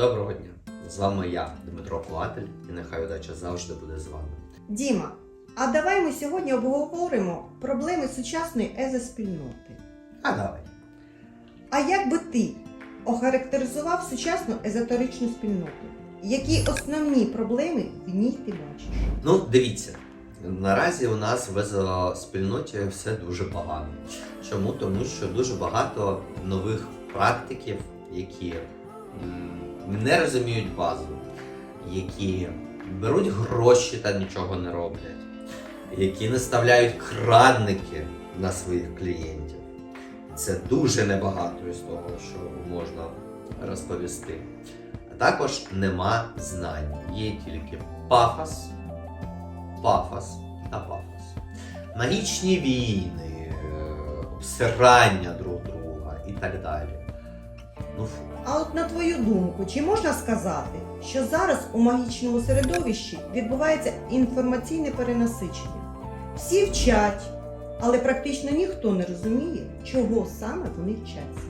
Доброго дня! З вами я, Дмитро Платель, і нехай удача завжди буде з вами. Діма, а давай ми сьогодні обговоримо проблеми сучасної езоспільноти. А давай. А як би ти охарактеризував сучасну езотеричну спільноту? Які основні проблеми в ній ти бачиш? Ну, дивіться, наразі у нас в езоспільноті все дуже погано. Чому? Тому що дуже багато нових практиків, які не розуміють базу, які беруть гроші та нічого не роблять, які наставляють крадники на своїх клієнтів. Це дуже небагато із того, що можна розповісти. А також нема знань. Є тільки пафос, пафос та пафос. Магічні війни, е, обсирання друг друга і так далі. Ну, фу. А от на твою думку, чи можна сказати, що зараз у магічному середовищі відбувається інформаційне перенасичення? Всі вчать, але практично ніхто не розуміє, чого саме вони вчаться.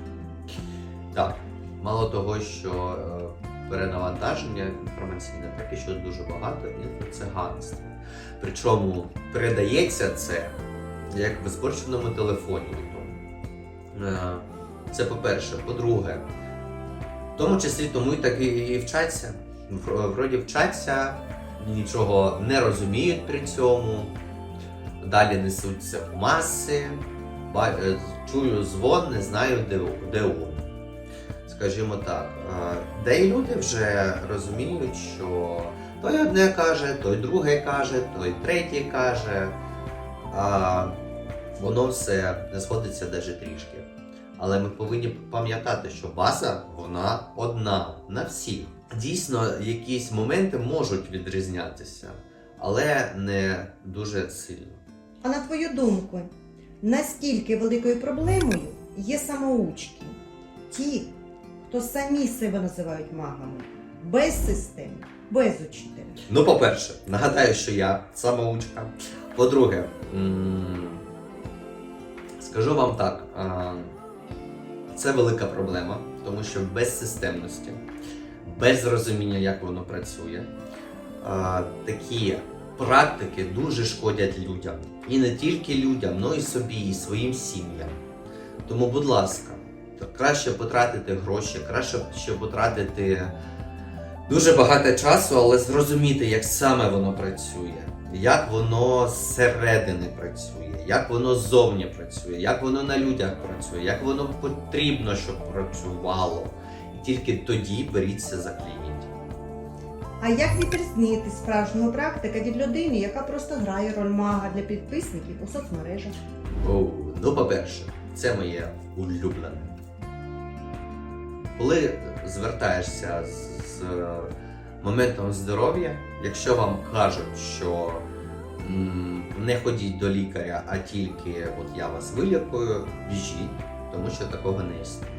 Так, мало того, що е, перенавантаження інформаційне, так і що дуже багато інфоциганства. Причому передається це як в зборченому телефоні. Е, Це по-перше. По-друге, в тому числі тому і так і- вчаться. Вроді вчаться, нічого не розуміють при цьому. Далі несуться в маси. Е, Чую звон, не знаю, де, де он скажімо так. Е, Де і люди вже розуміють, що той одне каже, той друге каже, той третій каже, а воно все не сходиться навіть трішки. Але ми повинні пам'ятати, що база вона одна на всіх. Дійсно, якісь моменти можуть відрізнятися, але не дуже сильно. А на твою думку, наскільки великою проблемою є самоучки? Ті, хто самі себе називають магами, без системи, без учителя. Ну, по-перше, нагадаю, що я самоучка. По-друге, скажу вам так, це велика проблема, тому що без системності, без розуміння, як воно працює, такі практики дуже шкодять людям. І не тільки людям, але й собі, і своїм сім'ям. Тому, будь ласка, краще потратити гроші, краще ще потратити дуже багато часу, але зрозуміти, як саме воно працює, як воно зсередини працює, як воно ззовні працює, як воно на людях працює, як воно потрібно, щоб працювало. І тільки тоді беріться за клієнтів. А як відрізнити справжнього практика від людини, яка просто грає роль мага для підписників у соцмережах? Оу, ну, по-перше, це моє улюблене. Коли звертаєшся з, з моментом здоров'я, якщо вам кажуть, що не ходіть до лікаря, а тільки от я вас вилікую, біжіть, тому що такого не існує.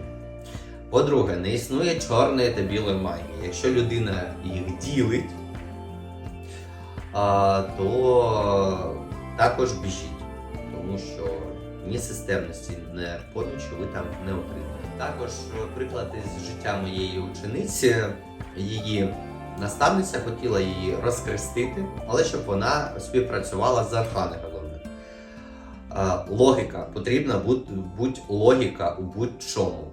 По-друге, не існує чорної та білої магії. Якщо людина їх ділить, то також біжіть тому що ні системності, ні помічі ви там не отримаєте. Також е, приклад із життя моєї учениці, її наставниця хотіла її розкрестити, але щоб вона співпрацювала з архангелом. Логіка потрібна будь, будь логіка у будь-чому.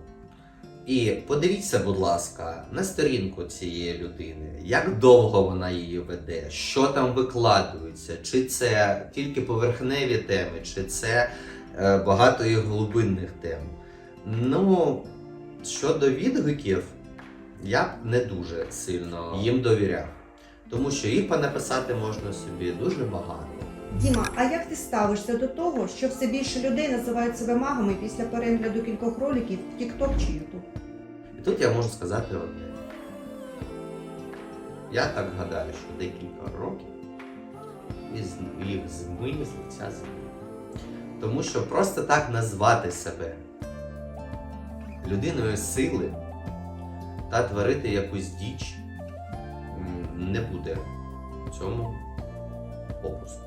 І подивіться, будь ласка, на сторінку цієї людини, як довго вона її веде, що там викладується, чи це тільки поверхневі теми, чи це е, багато і глибинних тем. Ну, щодо відгуків, я б не дуже сильно їм довіряв, тому що їх понаписати можна собі дуже багато. Діма, а як ти ставишся до того, що все більше людей називають себе магами після перегляду кількох роликів в TikTok чи YouTube? І тут я можу сказати одне. Я так гадаю, що декілька років і з- їх змиє з лиця землі. Тому що просто так назвати себе людиною сили та творити якусь діч не буде в цьому попуску.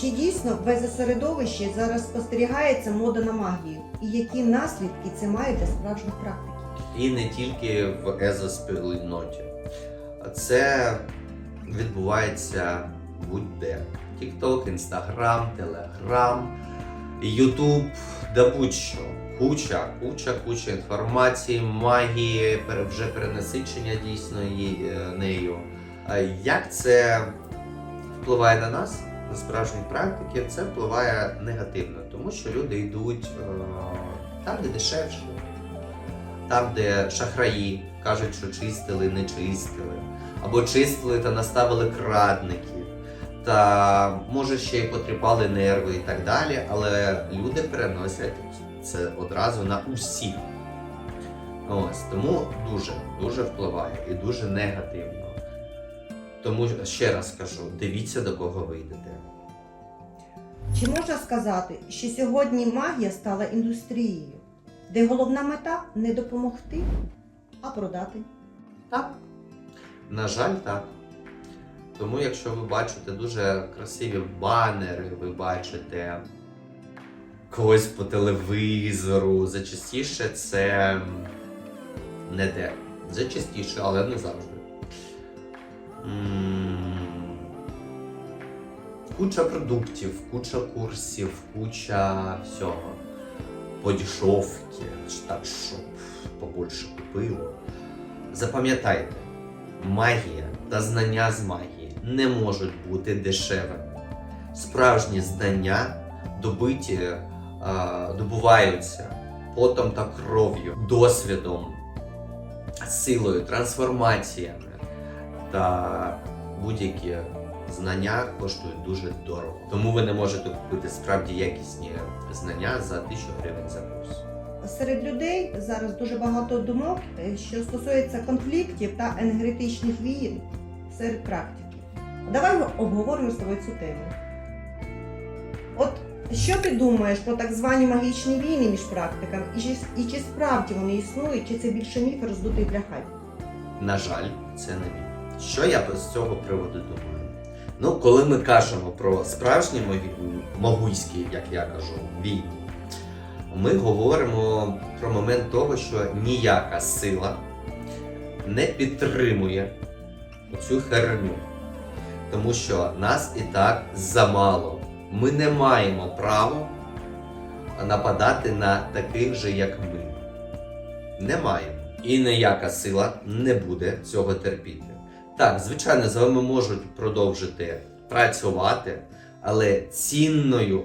Чи дійсно в езосередовищі зараз спостерігається мода на магію? І які наслідки це має для справжніх практиків? і не тільки в езоспільноті. Це відбувається будь-де. TikTok, Instagram, Telegram, YouTube, да будь-що. Куча, куча, куча інформації, магії, вже перенасичення дійсно е, нею. Як це впливає на нас, на справжніх практиків, це впливає негативно, тому що люди йдуть е, там, де дешевше, там, де шахраї кажуть, що чистили, не чистили, або чистили та наставили крадників, та може ще й потріпали нерви і так далі, але люди переносять це одразу на усіх. Ось тому дуже дуже впливає і дуже негативно. Тому ще раз кажу: дивіться до кого ви йдете. Чи можна сказати, що сьогодні магія стала індустрією, де головна мета не допомогти, а продати? Так. На жаль, так. Тому, якщо ви бачите дуже красиві банери, ви бачите когось по телевізору, зачастіше це не те. Зачастіше, але не завжди. Куча продуктів, куча курсів, куча всього. Подішовки, так, щоб побольше купило. Запам'ятайте, магія та знання з магії не можуть бути дешевими. Справжні знання добиті, добуваються потом та кров'ю, досвідом, силою, трансформаціями. Та будь-які знання коштують дуже дорого. Тому ви не можете купити справді якісні знання за 1000 гривень за курс. Серед людей зараз дуже багато думок, е, що стосується конфліктів та енергетичних війн серед практиків. Давай обговоримо з тобою цю тему. От що ти думаєш про так звані магічні війни між практиками? І чи, і чи справді вони існують, чи це більше міф роздутий для хайпу? На жаль, це не він. Що я з цього приводу думаю? Ну, коли ми кажемо про справжні могуйські, як я кажу, війни, ми говоримо про момент того, що ніяка сила не підтримує цю херню. Тому що нас і так замало. Ми не маємо права нападати на таких же, як ми. Не маємо. І ніяка сила не буде цього терпіти. Так, звичайно, з вами можуть продовжити працювати, але цінною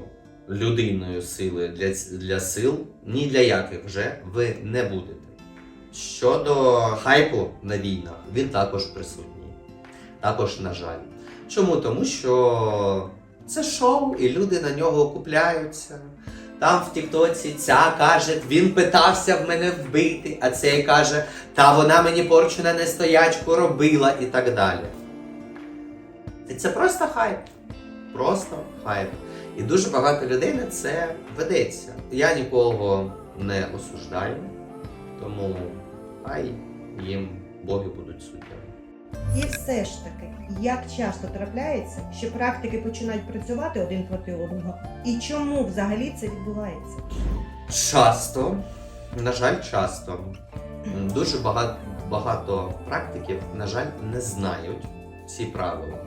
людиною сили для, для сил ні для яких вже ви не будете. Щодо хайпу на війнах, він також присутній. Також, на жаль. Чому? Тому що це шоу, і люди на нього купляються. Там в Тіктоці ця каже, він питався в мене вбити, а цей каже, та вона мені порчу на нестоячку робила і так далі. І це просто хайп. Просто хайп. І дуже багато людей на це ведеться. Я нікого не осуждаю, тому хай їм боги будуть суддями. І все ж таки, як часто трапляється, що практики починають працювати один проти одного? І чому взагалі це відбувається? Часто, на жаль, часто. Дуже багато, багато практиків, на жаль, не знають ці правила.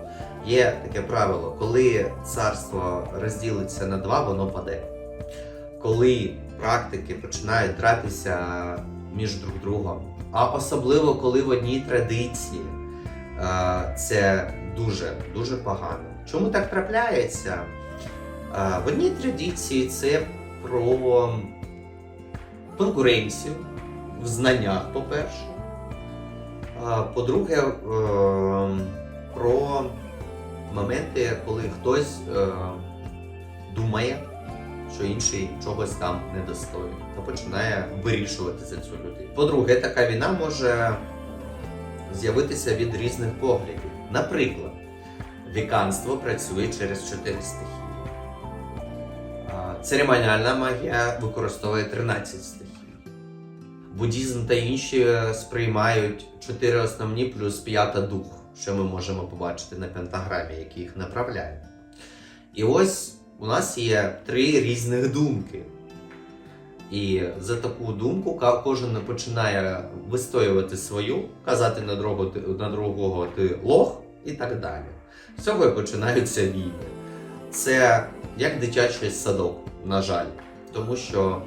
Є таке правило, коли царство розділиться на два, воно паде. Коли практики починають дратися між друг другом, а особливо коли в одній традиції, це дуже дуже погано. Чому так трапляється? В одній традиції це про конкуренцію в знаннях, по-перше. По-друге, е, про моменти, коли хтось е, думає, що інший чогось там не достоїн, та починає вирішувати за цю людину. По-друге, така війна може з'явитися від різних поглядів. Наприклад, віканство працює через чотири стихії. Церемоніальна магія використовує 13 стихій. Буддізм та інші сприймають чотири основні плюс п'ята дух, що ми можемо побачити на пентаграмі, які їх направляє. І ось у нас є три різних думки. І за таку думку кожен починає вистоювати свою, казати на другого, на другого ти лох і так далі. З цього і починаються війни. Це як дитячий садок, на жаль, тому що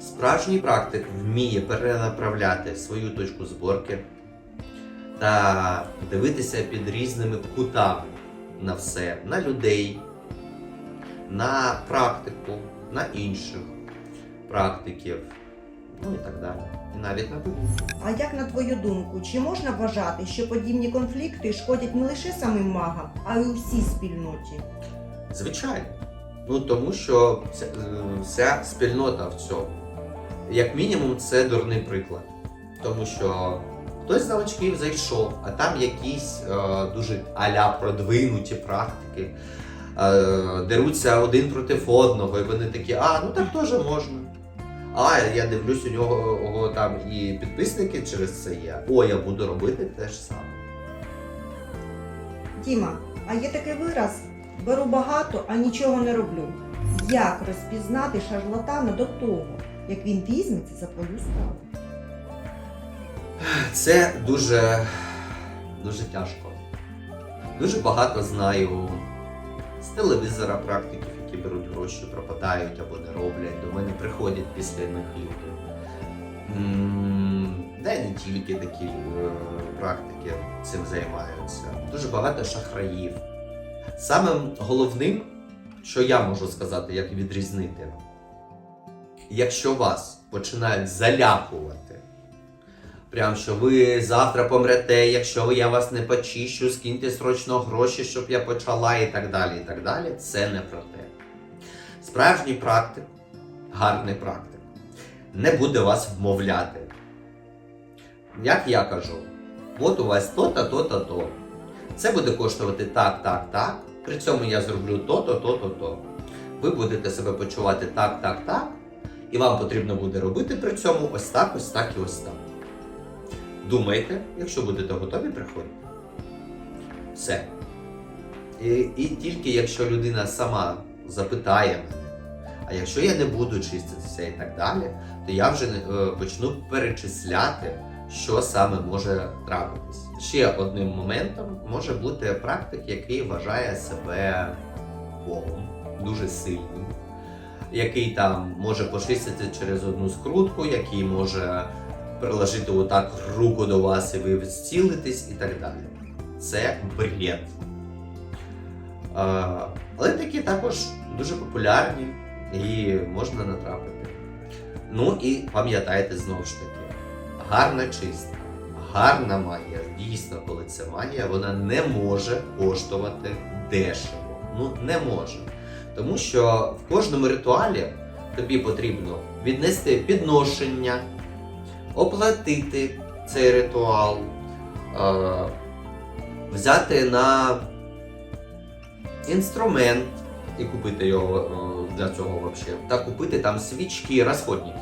справжній практик вміє перенаправляти свою точку зборки та дивитися під різними кутами на все, на людей, на практику, на інших практиків, ну і так далі. І навіть на вибір. А як на твою думку, чи можна вважати, що подібні конфлікти шкодять не лише самим магам, а й усій спільноті? Звичайно. Ну тому що вся, е, вся спільнота в цьому. Як мінімум, це дурний приклад. Тому що хтось з новачків зайшов, а там якісь е, дуже аля продвинуті практики. Е, деруться один проти одного, і вони такі, а, ну так теж можна. А я дивлюсь, у нього о, там і підписники через це є. О, я буду робити те ж саме. Діма, а є такий вираз: беру багато, а нічого не роблю. Як розпізнати шарлатана до того, як він візьметься за твою справу? Це дуже, дуже тяжко. Дуже багато знаю з телевізора практиків, які беруть гроші, пропадають або не роблять. До мене приходять після них люди. Й не тільки такі е, практики цим займаються. Дуже багато шахраїв. Самим головним, що я можу сказати, як відрізнити, якщо вас починають залякувати, Прям що ви завтра помрете, якщо я вас не почищу, скиньте срочно гроші, щоб я почала, і так далі. і так далі. Це не про те. Справжній практик, гарний практик, не буде вас вмовляти. Як я кажу, от у вас то-то, то-то, то. Це буде коштувати так, так, так. При цьому я зроблю то-то, то-то, то. Ви будете себе почувати так, так, так. І вам потрібно буде робити при цьому ось так, ось так і ось так. Думайте, якщо будете готові, приходьте. Все. І, і тільки якщо людина сама запитає мене, а якщо я не буду чиститися і так далі, то я вже е, почну перечисляти, що саме може трапитись. Ще одним моментом може бути практик, який вважає себе Богом, дуже сильним, який там може почистити через одну скрутку, який може приложити отак руку до вас і ви зцілитесь і так далі. Це бред. Але такі також дуже популярні і можна натрапити. Ну і пам'ятайте знову ж таки, гарна чистка, гарна магія, дійсно, коли це магія, вона не може коштувати дешево. Ну, не може. Тому що в кожному ритуалі тобі потрібно віднести підношення, оплатити цей ритуал, е, взяти на інструмент і купити його е, для цього вообще, та купити там свічки, розходники.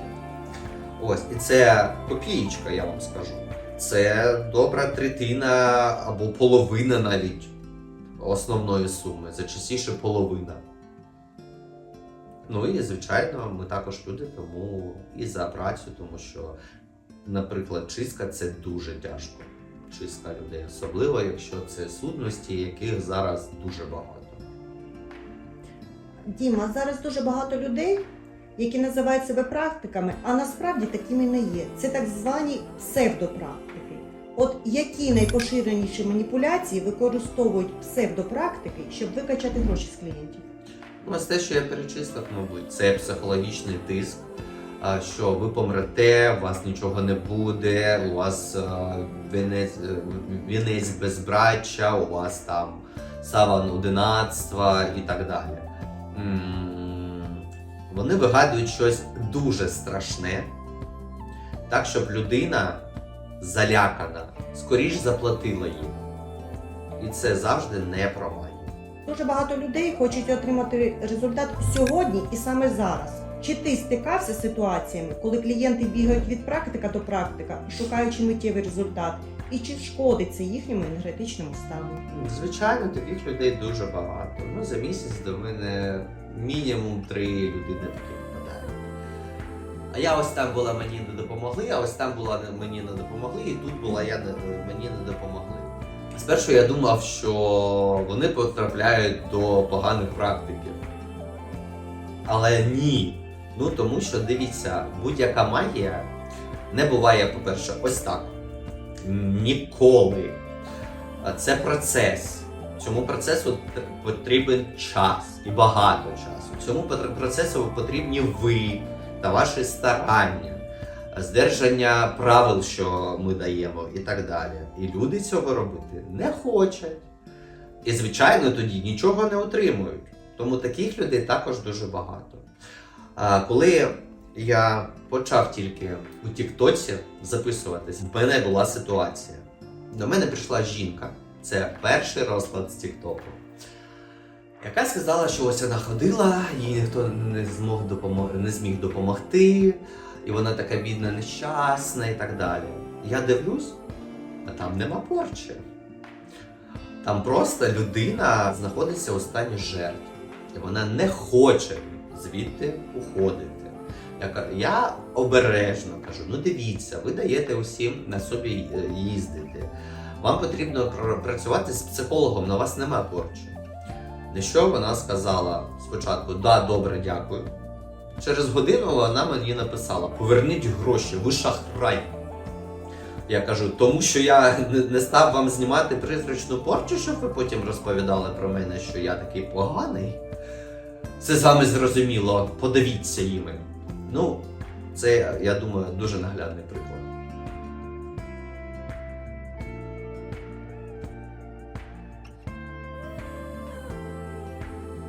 Ось, і це копієчка, я вам скажу. Це добра третина або половина навіть основної суми, це частіше половина. Ну і звичайно, ми також люди, тому і за працю, тому що, наприклад, чистка це дуже тяжко. Чистка людей, особливо якщо це сутності, яких зараз дуже багато. Діма, зараз дуже багато людей, які називають себе практиками, а насправді такими не є. Це так звані псевдопрактики. От які найпоширеніші маніпуляції використовують псевдопрактики, щоб викачати гроші з клієнтів? Ну, ось те, що я перечислив, мабуть, це психологічний тиск, що ви помрете, у вас нічого не буде, у вас вінець, вінець безбраччя, у вас там саван одинацтва і так далі. Вони вигадують щось дуже страшне, так, щоб людина залякана, скоріш заплатила їм. І це завжди не про магію. Дуже багато людей хочуть отримати результат сьогодні і саме зараз. Чи ти стикався з ситуаціями, коли клієнти бігають від практика до практика, шукаючи миттєвий результат, і чи шкодить це їхньому енергетичному стану? Звичайно, таких людей дуже багато. Ну, за місяць до мене мінімум три людини такі попадають. А я ось там була, мені не допомогли, а ось там була мені не допомогли, і тут була я мені не допомогли. Спершу я думав, що вони потрапляють до поганих практиків. Але ні. Ну тому що дивіться, будь-яка магія не буває, по-перше, ось так. Ніколи. Це процес. Цьому процесу потрібен час і багато часу. Цьому процесу потрібні ви та ваші старання, здержання правил, що ми даємо, і так далі. І люди цього робити не хочуть. І, звичайно, тоді нічого не отримують. Тому таких людей також дуже багато. Коли я почав тільки у Тіктоці записуватись, в мене була ситуація. До мене прийшла жінка, це перший розклад з Тіктоку, яка сказала, що ось вона ходила, їй ніхто не змог допомо- не зміг допомогти, і вона така бідна, нещасна і так далі. Я дивлюсь, а там нема порчі. Там просто людина знаходиться у стані жертв, і вона не хоче звідти уходити. Я, я обережно кажу: ну дивіться, ви даєте усім на собі е, їздити. Вам потрібно працювати з психологом, на вас нема порчі. На що вона сказала спочатку: да, добре, дякую. Через годину вона мені написала: поверніть гроші, ви шахрай. Я кажу, тому що я не, став вам знімати призрачну порчу, щоб ви потім розповідали про мене, що я такий поганий. Це з вами зрозуміло, подивіться їми. Ну, це, я думаю, дуже наглядний приклад.